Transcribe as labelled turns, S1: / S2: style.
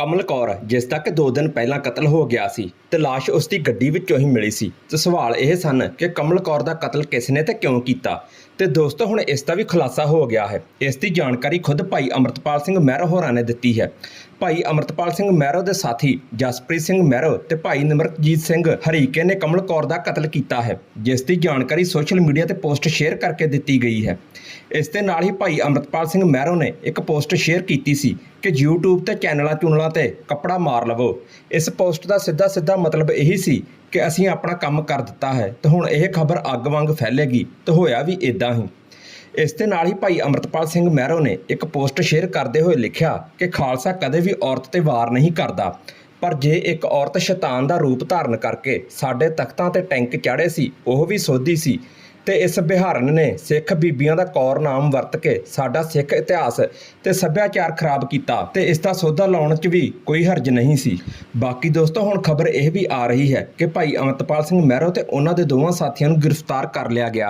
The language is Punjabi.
S1: ਕਮਲ ਕੌਰ, ਜਿਸ ਦਾ ਕਿ 2 ਦਿਨ ਪਹਿਲਾਂ ਕਤਲ ਹੋ ਗਿਆ ਸੀ ਤੇ ਲਾਸ਼ ਉਸ ਦੀ ਗੱਡੀ ਵਿੱਚੋਂ ਹੀ ਮਿਲੀ ਸੀ। ਤੇ ਸਵਾਲ ਇਹ ਸਨ ਕਿ ਕਮਲ ਕੌਰ ਦਾ ਕਤਲ ਕਿਸ ਨੇ ਤੇ ਕਿਉਂ ਕੀਤਾ? ਤੇ ਦੋਸਤੋ, ਹੁਣ ਇਸ ਦਾ ਵੀ ਖੁਲਾਸਾ ਹੋ ਗਿਆ ਹੈ। ਇਸ ਦੀ ਜਾਣਕਾਰੀ ਖੁਦ ਭਾਈ ਅਮਰਤਪਾਲ ਸਿੰਘ ਮਹਿਰਾ ਹੋਰਾਂ ਨੇ ਦਿੱਤੀ ਹੈ। ਭਾਈ ਅਮਰਤਪਾਲ ਸਿੰਘ ਮਹਿਰੋ ਦੇ ਸਾਥੀ ਜਸਪ੍ਰੀਤ ਸਿੰਘ ਮਹਿਰੋ ਤੇ ਭਾਈ ਨਿਮਰਤਜੀਤ ਸਿੰਘ ਹਰੀਕੇ ਨੇ ਕਮਲ ਕੌਰ ਦਾ ਕਤਲ ਕੀਤਾ ਹੈ, ਜਿਸ ਦੀ ਜਾਣਕਾਰੀ ਸੋਸ਼ਲ ਮੀਡੀਆ ਤੇ ਪੋਸਟ ਸ਼ੇਅਰ ਕਰਕੇ ਦਿੱਤੀ ਗਈ ਹੈ। ਇਸ ਦੇ ਨਾਲ ਹੀ ਭਾਈ ਅਮਰਤਪਾਲ ਸਿੰਘ ਮਹਿਰੋ ਨੇ ਇੱਕ ਪੋਸਟ ਸ਼ੇਅਰ ਕੀਤੀ ਸੀ ਕਿ YouTube ਤੇ ਚੈਨਲਾਂ ਚੁਣਲਾਂ ਤੇ ਕੱਪੜਾ ਮਾਰ ਲਵੋ। ਇਸ ਪੋਸਟ ਦਾ ਸਿੱਧਾ ਸਿੱਧਾ ਮਤਲਬ ਇਹੀ ਸੀ ਕਿ ਅਸੀਂ ਆਪਣਾ ਕੰਮ ਕਰ ਦਿੱਤਾ ਹੈ, ਤੇ ਹੁਣ ਇਹ ਖਬਰ ਅੱਗ ਵਾਂਗ ਫੈਲੇਗੀ, ਤੇ ਹੋਇਆ ਵੀ ਇਦਾਂ ਹੀ। ਇਸ ਦੇ ਨਾਲ ਹੀ ਭਾਈ ਅਮਰਤਪਾਲ ਸਿੰਘ ਮਹਿਰੋ ਨੇ ਇੱਕ ਪੋਸਟ ਸ਼ੇਅਰ ਕਰਦੇ ਹੋਏ ਲਿਖਿਆ ਕਿ ਖਾਲਸਾ ਕਦੇ ਵੀ ਔਰਤ ਤੇ ਵਾਰ ਨਹੀਂ ਕਰਦਾ। ਪਰ ਜੇ ਇੱਕ ਔਰਤ ਸ਼ੈਤਾਨ ਦਾ ਰੂਪ ਧਾਰਨ ਕਰਕੇ ਸਾਡੇ ਤਖਤਾਂ ਤੇ ਟੈਂਕ ਚਾੜੇ ਸੀ, ਉਹ ਵੀ ਸੋਧੀ ਸੀ। ਤੇ ਇਸ ਬਿਹਾਰਨ ਨੇ ਸਿੱਖ ਬੀਬੀਆਂ ਦਾ ਕੌਰ ਨਾਮ ਵਰਤ ਕੇ ਸਾਡਾ ਸਿੱਖ ਇਤਿਹਾਸ ਤੇ ਸੱਭਿਆਚਾਰ ਖਰਾਬ ਕੀਤਾ ਤੇ ਇਸ ਦਾ ਸੌਦਾ ਲਾਉਣ 'ਚ ਵੀ ਕੋਈ ਹਰਜ ਨਹੀਂ ਸੀ। ਬਾਕੀ ਦੋਸਤੋ, ਹੁਣ ਖਬਰ ਇਹ ਵੀ ਆ ਰਹੀ ਹੈ ਕਿ ਭਾਈ ਅਮਰਤਪਾਲ ਸਿੰਘ ਮਹਿਰੋ ਤੇ ਉਹਨਾਂ ਦੇ ਦੋਵਾਂ ਸਾਥੀਆਂ ਨੂੰ ਗ੍ਰਿਫਤਾਰ ਕਰ ਲਿਆ ਗਿਆ।